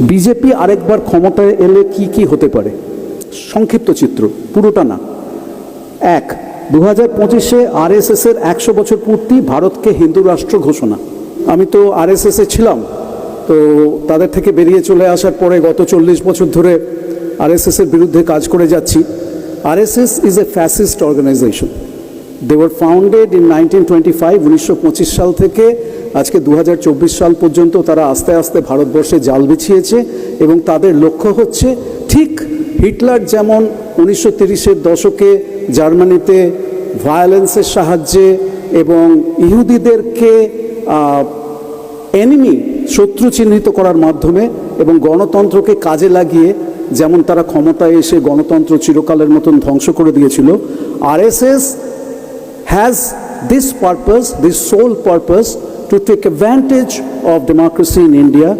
BJP আরেকবার ক্ষমতায় এলে কি কি হতে পারে? সংক্ষিপ্ত চিত্র, পুরোটা না। এক দু হাজার পঁচিশে আরএসএসের একশো বছর পূর্তি ভারতকে হিন্দু রাষ্ট্র ঘোষণা। আমি তো আরএসএসে ছিলাম, তো তাদের থেকে বেরিয়ে চলে আসার পরে গত চল্লিশ বছর ধরে আর এস আরএসএসের বিরুদ্ধে কাজ করে যাচ্ছি। RSS is a fascist organisation they were founded in nineteen twenty five উনিশশো পঁচিশ সাল থেকে আজকে দু হাজার চব্বিশ সাল পর্যন্ত তারা আস্তে আস্তে ভারতবর্ষে জাল বিছিয়েছে এবং তাদের লক্ষ্য হচ্ছে ঠিক হিটলার যেমন উনিশশো তিরিশের দশকে জার্মানিতে ভায়োলেন্সের সাহায্যে এবং ইহুদিদেরকে এনিমি শত্রু চিহ্নিত করার মাধ্যমে এবং গণতন্ত্রকে কাজে লাগিয়ে যেমন তারা ক্ষমতায় এসে গণতন্ত্র চিরকালের মতন ধ্বংস করে দিয়েছিল RSS has this purpose this sole purpose, to take advantage of democracy in India